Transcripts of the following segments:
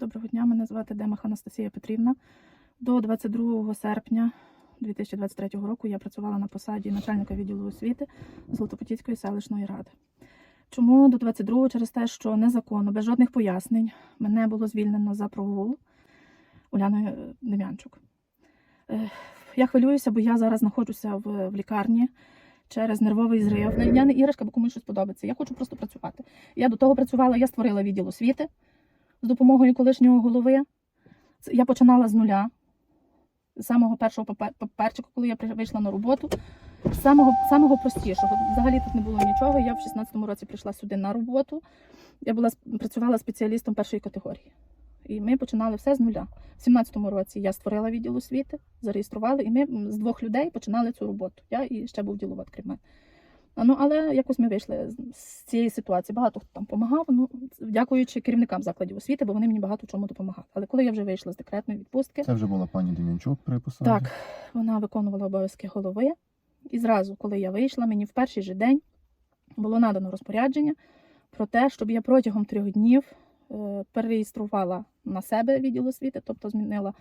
Доброго дня, мене звати Демах Анастасія Петрівна. До 22 серпня 2023 року я працювала на посаді начальника відділу освіти Золотопотівської селищної ради. Чому до 22-го? через те, що незаконно, без жодних пояснень, мене було звільнено за прогул Уляною Дем'янчук. Е, Я хвилююся, бо я зараз знаходжуся в, в лікарні через нервовий зрив. Ну, Я не іграшка, бо комусь щось подобається. Я хочу просто працювати. Я до того працювала, я створила відділ освіти з допомогою колишнього голови. Я починала з нуля, з самого першого папе- паперчика, коли я вийшла на роботу. З самого, самого простішого. Взагалі тут не було нічого. Я в 16-му році прийшла сюди на роботу. Я була працювала спеціалістом першої категорії. І ми починали все з нуля. В 17-му році я створила відділ освіти, зареєстрували, і ми з двох людей починали цю роботу. Я і ще був діловод крім мене. Ну, але якось ми вийшли з- цієї ситуації. Багато хто там допомагав, ну, дякуючи керівникам закладів освіти, бо вони мені багато чому допомагали. Але коли я вже вийшла з декретної відпустки, Це вже була пані Дем'янчук при посаді. так, вона виконувала обов'язки голови. І зразу, коли я вийшла, мені в перший же день було надано розпорядження про те, щоб я протягом трьох днів е, перереєструвала на себе відділ освіти, тобто змінила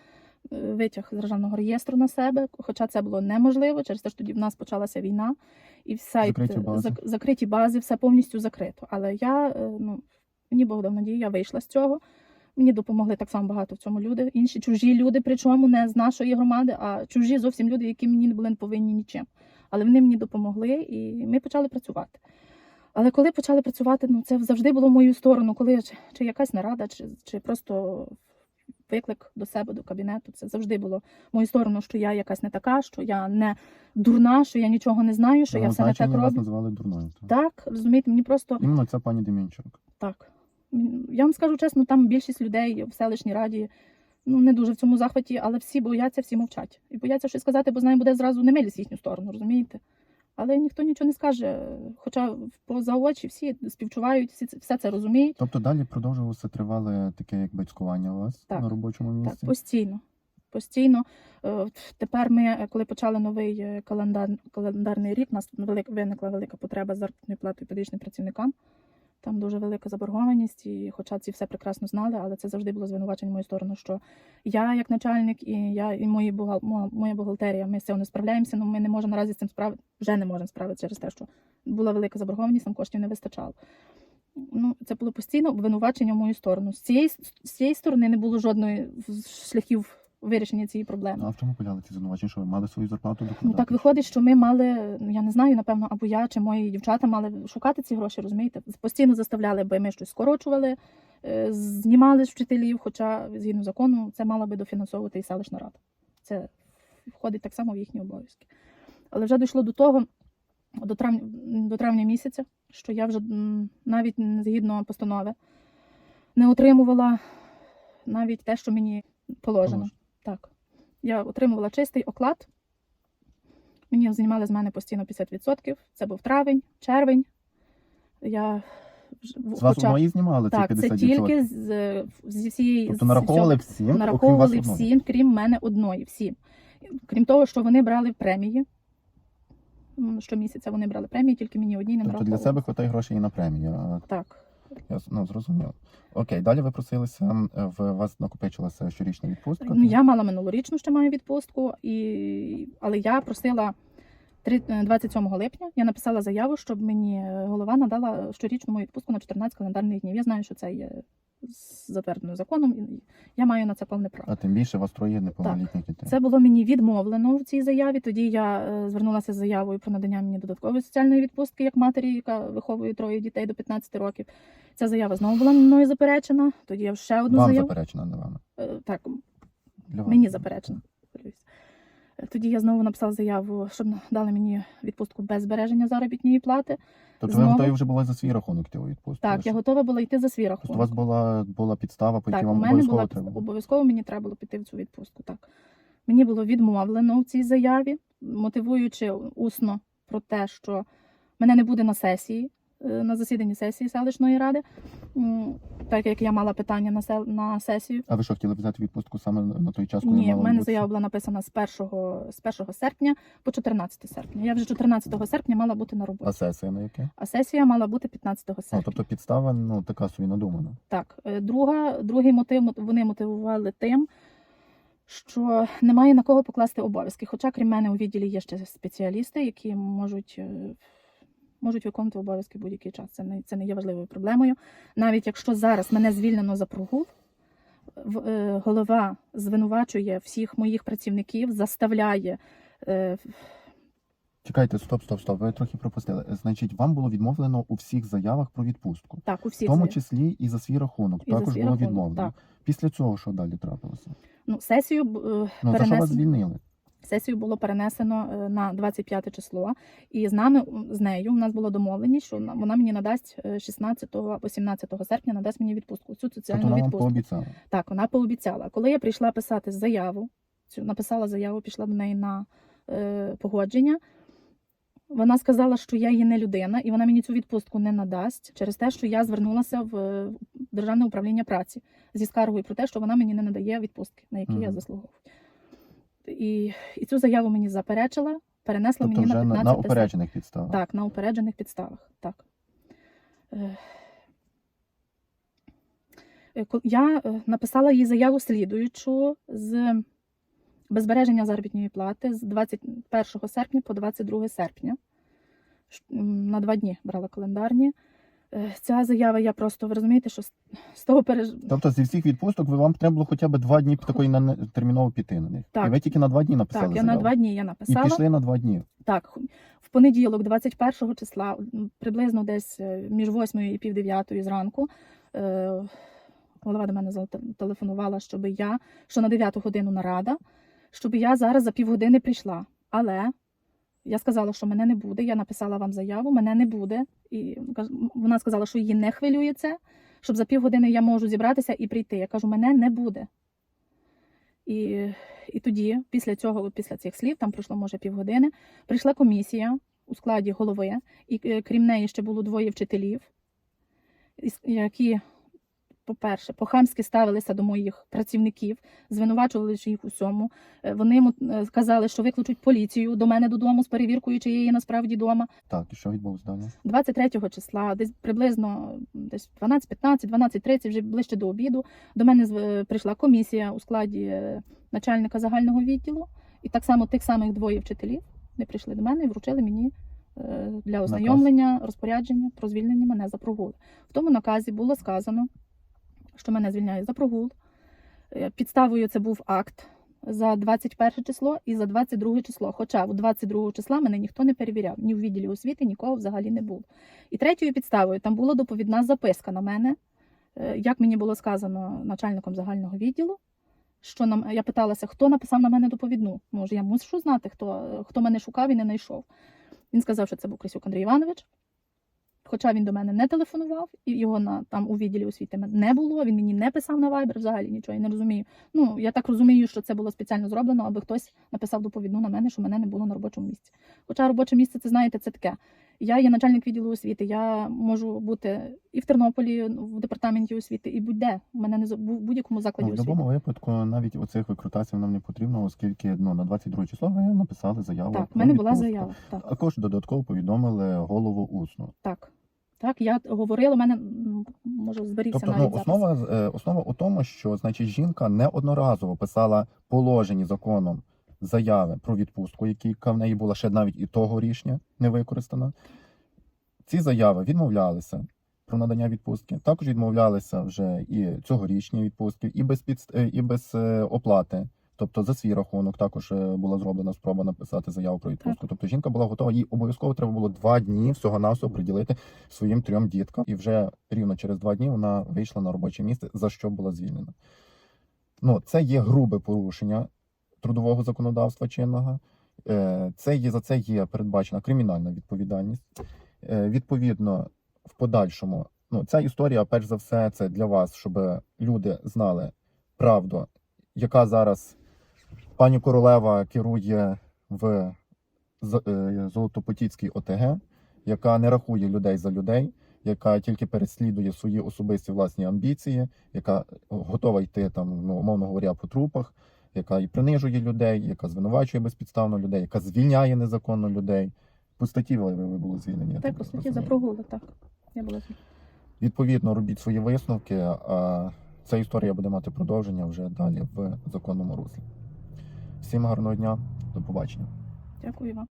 витяг з державного реєстру на себе. Хоча це було неможливо, через те, що тоді в нас почалася війна, і сайт Закриті е, бази. закриті бази, все повністю закрито. Але я е, ну мені Бог дав надію, я вийшла з цього. Мені допомогли так само багато в цьому люди. Інші чужі люди, причому не з нашої громади, а чужі зовсім люди, які мені не були не повинні нічим. Але вони мені допомогли і ми почали працювати. Але коли почали працювати, ну це завжди було в мою сторону, коли чи, чи якась нарада, чи, чи просто виклик до себе, до кабінету. Це завжди було в мою сторону, що я якась не така, що я не дурна, що я нічого не знаю, що я все не так роблю. називали дурною. Так. Так, розумієте, мені просто Іменно ця пані Дем'янчук. так. Я вам скажу чесно, там більшість людей в селищній раді ну не дуже в цьому захваті, але всі бояться, всі мовчать. І бояться щось сказати, бо знає, буде зразу немилість їхню сторону, розумієте? Але ніхто нічого не скаже. Хоча поза очі всі співчувають, всі все це розуміють. Тобто далі продовжувалося тривале таке як батькування у вас Так. на робочому Так, місці. постійно. Постійно. Е, Тепер ми, е, коли почали новий е, календар, календарний рік, у нас виникла велика потреба зарплатної плати педагогічним працівникам. Там дуже велика заборгованість, і хоча ці все прекрасно знали, але це завжди було звинувачення в мою сторону, що я як начальник і я і мої бухгал, моя бухгалтерія, ми з цього не справляємося, але ми не можемо наразі з цим справити, вже не можемо справитися через те, що була велика заборгованість, нам коштів не вистачало. Ну, це було постійно обвинувачення в мою сторону. З цієї, з цієї сторони не було жодної шляхів вирішення цієї проблеми. Ну, А в чому поляли ці звинувачення? Що ви мали свою зарплату Ну так виходить, що ми мали, ну я не знаю, напевно, або я чи мої дівчата мали шукати ці гроші, розумієте? Постійно заставляли, аби ми щось скорочували, е, знімали з вчителів, хоча згідно закону це мала би дофінансовувати і селищна рада. Це входить так само в їхні обов'язки. Але вже дійшло до того, до травня, до травня місяця, що я вже навіть згідно постанови не отримувала навіть те, що мені положено. Так. Я отримувала чистий оклад. Мені знімали з мене постійно 50%. Це був травень, червень. Я З вас хоча- одної знімали так, ці це 50%? тільки з, зі всієї Тобто нараховували всім, окрім вас нараховували одної. крім мене одної. Всім. Крім того, що вони брали премії. Щомісяця вони брали премії, тільки мені одній не Тобто для себе хватає грошей і на премію. Так. Я ну, зрозумів. Окей, далі ви просилися, в вас накопичилася щорічна відпустка. Ну, я мала минулорічну ще маю відпустку, і... але я просила е, 27 липня. Я написала заяву, щоб мені е, голова надала щорічну мою відпустку на 14 календарних днів. Я знаю, що це є затверджено законом, і я маю на це повне право. А тим більше вас троє неповнолітніх дітей. Це було мені відмовлено в цій заяві. Тоді я е, звернулася з заявою про надання мені додаткової соціальної відпустки як матері, яка виховує троє дітей до 15 років. Ця заява знову була мною заперечена. Тоді я ще одну Вам заяву. заперечена не вами. Е, Так, Для вас. Мені заперечено. Тоді я знову написала заяву, щоб дали мені відпустку без збереження заробітної плати. Тобто знову- ви готові вже були за свій рахунок йти у відпустку? Так, я готова була йти за свій Тобто у вас була, була підстава, по якій вам мене обов'язково була треба? обов'язково мені треба було піти в цю відпустку. Так мені було відмовлено в цій заяві, мотивуючи усно про те, що мене не буде на сесії. Е, на засіданні сесії селищної ради, так як я мала питання на, сел- на сесію. А ви що хотіли взяти відпустку саме на той час, коли Ні, в мене заява була написана з 1, з 1 серпня по 14 серпня. Я вже 14 серпня мала бути на роботі. А сесія на яке? а сесія мала бути 15 Ну, серпня. тобто підстава ну така собі надумана. Так, е, друга, другий мотив мот- вони мотивували тим, що немає на кого покласти обов'язки. Хоча, крім мене, у відділі є ще спеціалісти, які можуть, е, можуть виконувати обов'язки будь-який час. Це не, це не є важливою проблемою. Навіть якщо зараз мене звільнено за прогул, е, голова звинувачує всіх моїх працівників, заставляє. е, Чекайте, стоп, стоп, стоп. Ви трохи пропустили. Значить, вам було відмовлено у всіх заявах про відпустку, Так, у всіх в тому числі і за свій рахунок. І також свій було рахунок, відмовлено. так. Після цього що далі трапилося? ну, сесію е, Ну за що вас звільнили? Сесію було перенесено е, на 25 число, і з нами з нею у нас було домовленість, що вона- мені надасть е, 16 або 17 серпня надасть мені відпустку. Цю Тобто соціальну вона відпустку. пообіцяла. Так, вона пообіцяла. Коли я прийшла писати заяву, цю написала заяву, пішла до неї на е, погодження. Вона сказала, що я є не людина, і вона мені цю відпустку не надасть через те, що я звернулася в е, державне управління праці зі скаргою про те, що вона мені не надає відпустки, на які я Мгм. заслуговую. І, і цю заяву мені заперечила, перенесла Тобто мені вже на на, 15 на упереджених підставах. Так, на упереджених підставах. Так. Е, е, Я е, написала їй заяву слідуючу з безбереження заробітної плати з 21 серпня по 22 серпня. На два дні брала календарні. Е, Ця заява, я просто, ви розумієте, що з- того переж... Тобто зі всіх відпусток ви вам треба було хоча б два дні такої на терміново піти на них. Так. І ви тільки на два дні написали Так, я на два дні я І написала. пішли на два дні. Так, в понеділок, 21 числа, приблизно десь е, між 8 і пів 9 зранку, е, голова до мене зателефонувала, щоб я, що на 9 годину нарада, щоб я зараз за півгодини прийшла. Але я сказала, що мене не буде. Я написала вам заяву, мене не буде. І вона сказала, що її не хвилює це, щоб за півгодини я можу зібратися і прийти. Я кажу, мене не буде. І, і тоді, після цього, після цих слів, там пройшло може півгодини, прийшла комісія у складі голови, і е, крім неї ще було двоє вчителів, які, по-перше, по-хамськи ставилися до моїх працівників, звинувачували їх у всьому. Е, Вони йому е, сказали, що викличуть поліцію до мене додому з перевіркою, чи я є насправді вдома. Так, і що відбулося далі? 23 числа, десь приблизно десь 12-15, 12.30, вже ближче до обіду, до мене е, прийшла комісія у складі начальника загального відділу, і так само тих самих двоє вчителів не прийшли до мене і вручили мені для ознайомлення розпорядження про звільнення мене за прогул. В тому наказі було сказано, що мене звільняють за прогул. Е, Підставою це був акт за 21 число і за 22 число. Хоча у 22 числа мене ніхто не перевіряв, ні в відділі освіти, нікого взагалі не було. І третьою підставою там була доповідна записка на мене, е, як мені було сказано начальником загального відділу. Що нам я питалася, хто написав на мене доповідну? Може, я мушу знати, хто, хто мене шукав і не знайшов. Він сказав, що це був Крисюк Андрій Іванович. Хоча він до мене не телефонував, і його на там у відділі освіти не було. Він мені не писав на Viber взагалі нічого. Я не розумію. Ну я так розумію, що це було спеціально зроблено, аби хтось написав доповідну на мене, що мене не було на робочому місці. Хоча робоче місце, це знаєте, це таке. Я є начальник відділу освіти. Я можу бути і в Тернополі, в департаменті освіти, і будь-де. У мене не в будь-якому Ну, закладі в освіти. будь-якому випадку навіть оцих викрутацій нам не потрібно, оскільки ну, на 22 число ви написали заяву. Так, в мене була відпустку. заява. Так, Також додатково повідомили голову усно. так. Так, я говорила, у мене може зберігся Тобто, навіть ну, основа, з- е, основа у тому, що значить жінка неодноразово писала положені законом заяви про відпустку, яка в неї була ще навіть і того рішення не використана. Ці заяви відмовлялися про надання відпустки. Також відмовлялися вже і цьогорічні відпустки, і без підст... е, і без е, оплати. Тобто за свій рахунок також е, була зроблена спроба написати заяву про відпустку. Тобто жінка була готова, їй обов'язково треба було два дні всього навсього приділити своїм трьом діткам, і вже рівно через два дні вона вийшла на робоче місце, за що була звільнена. Ну, це є грубе порушення трудового законодавства чинного. Е, Це є за це є передбачена кримінальна відповідальність. Е, Відповідно, в подальшому, ну ця історія, перш за все, це для вас, щоб люди знали правду, яка зараз пані Королева керує в е, Золотопотіцькій ОТГ, яка не рахує людей за людей, яка тільки переслідує свої особисті власні амбіції, яка готова йти там, ну, умовно говоря, по трупах, яка і принижує людей, яка звинувачує безпідставно людей, яка звільняє незаконно людей. По статті ви були звільнені. Так, так по статті за прогули, так. Я була. Відповідно, робіть свої висновки, а ця історія буде мати продовження вже далі в законному руслі. Всім гарного дня, до побачення. Дякую вам.